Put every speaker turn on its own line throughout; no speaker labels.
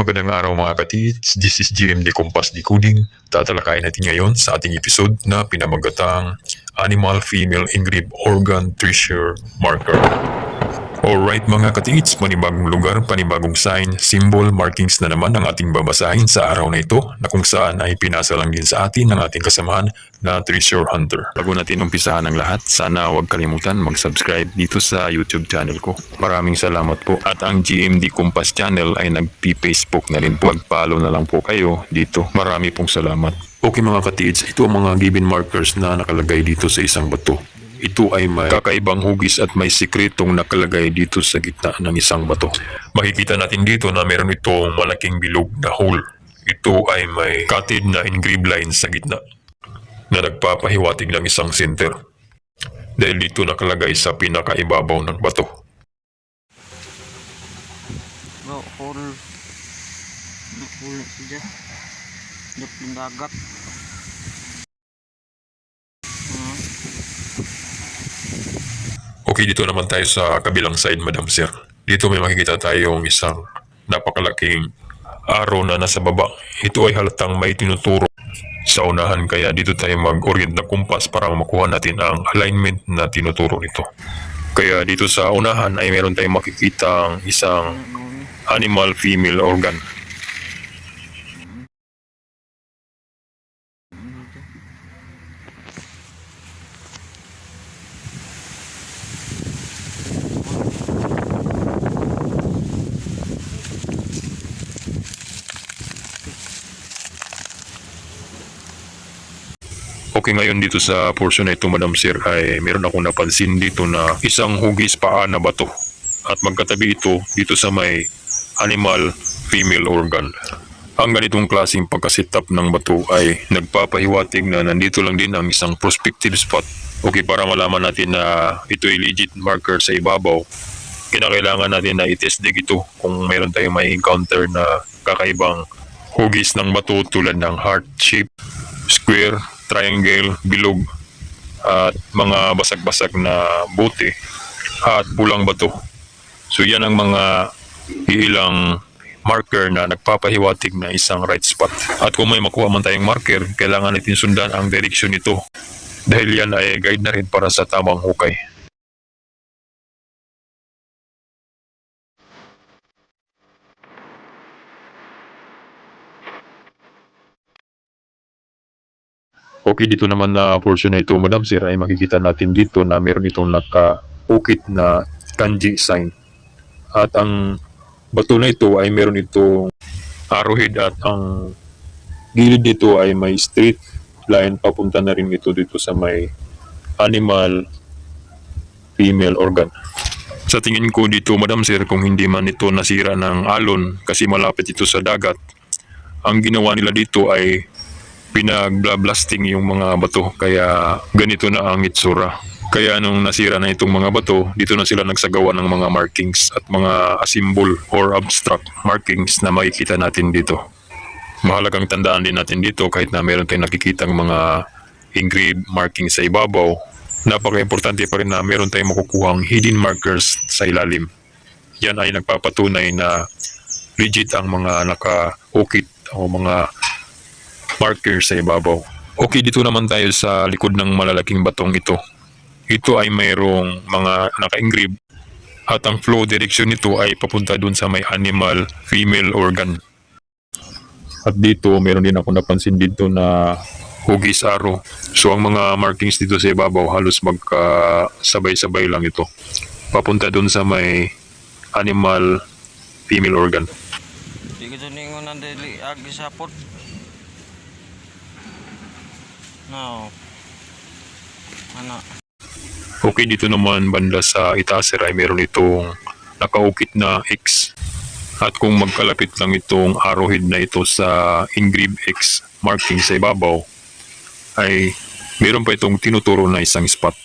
Magandang araw mga katits, this is GMD Compass Decoding. Tatalakayin natin ngayon sa ating episode na pinamagatang Animal Female Engraved Organ Treasure Marker. Alright mga katits, panibagong lugar, panibagong sign, symbol, markings na naman ang ating babasahin sa araw na ito na kung saan ay pinasa lang din sa atin ng ating kasamahan na Treasure Hunter. Bago natin umpisahan ang lahat, sana huwag kalimutan mag-subscribe dito sa YouTube channel ko. Maraming salamat po. At ang GMD Compass channel ay nag-Facebook na rin po. Mag-follow na lang po kayo dito. Marami pong salamat. Okay mga katits, ito ang mga given markers na nakalagay dito sa isang bato. Ito ay may kakaibang hugis at may sikretong nakalagay dito sa gitna ng isang bato. Makikita natin dito na meron itong malaking bilog na hole. Ito ay may cutted na engraved lines sa gitna na nagpapahiwatig ng isang center. Dahil dito nakalagay sa pinakaibabaw ng bato.
Bro, hole. Hole siya. Dap ng dagat.
Okay, dito naman tayo sa kabilang side, Madam Sir. Dito may makikita tayong isang napakalaking araw na nasa baba. Ito ay halatang may tinuturo sa unahan kaya dito tayo mag-orient ng kumpas para makuha natin ang alignment na tinuturo nito. Kaya dito sa unahan ay meron tayong makikita isang animal female organ. Okay, ngayon dito sa portion na ito, Madam Sir, ay meron akong napansin dito na isang hugis paa na bato. At magkatabi ito dito sa may animal female organ. Ang ganitong klaseng pagkasit-up ng bato ay nagpapahiwatig na nandito lang din ang isang prospective spot. Okay, para malaman natin na ito ay legit marker sa ibabaw, kinakailangan natin na i-test dig ito kung meron tayong may encounter na kakaibang hugis ng bato tulad ng heart shape, square, triangle, bilog, at mga basag-basag na bote at pulang bato. So yan ang mga ilang marker na nagpapahiwatig na isang right spot. At kung may makuha man tayong marker, kailangan natin sundan ang direksyon nito dahil yan ay guide na rin para sa tamang hukay. Okay, dito naman na portion na ito, Madam Sir, ay makikita natin dito na meron itong naka-ukit na kanji sign. At ang bato na ito ay meron itong arrowhead at ang gilid dito ay may straight line papunta na rin ito dito sa may animal female organ. Sa tingin ko dito, Madam Sir, kung hindi man ito nasira ng alon kasi malapit ito sa dagat, ang ginawa nila dito ay pinagblasting yung mga bato kaya ganito na ang itsura. Kaya nung nasira na itong mga bato, dito na sila nagsagawa ng mga markings at mga symbol or abstract markings na makikita natin dito. Mahalagang tandaan din natin dito kahit na meron tayong nakikitang mga engraved markings sa ibabaw, napaka-importante pa rin na meron tayong makukuhang hidden markers sa ilalim. Yan ay nagpapatunay na legit ang mga naka-ukit o mga marker sa ibabaw. Okay, dito naman tayo sa likod ng malalaking batong ito. Ito ay mayroong mga naka-engrave at ang flow direction nito ay papunta dun sa may animal female organ. At dito, meron din ako napansin dito na hugis arrow. So ang mga markings dito sa ibabaw halos magkasabay-sabay lang ito. Papunta dun sa may animal female organ.
Di ko dyan ingon ang dili agi sapot. No. Ano?
Okay, dito naman banda sa itaas ay meron itong nakaukit na X. At kung magkalapit lang itong arrowhead na ito sa engrave X marking sa ibabaw, ay meron pa itong tinuturo na isang spot.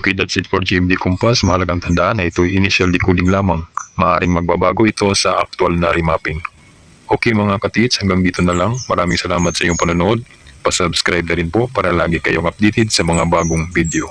Okay, that's it for GMD Compass. Mahalagang tandaan na ito'y initial decoding lamang. Maaring magbabago ito sa actual na remapping. Okay mga katits, hanggang dito na lang. Maraming salamat sa iyong panonood. Pa-subscribe na rin po para lagi kayong updated sa mga bagong video.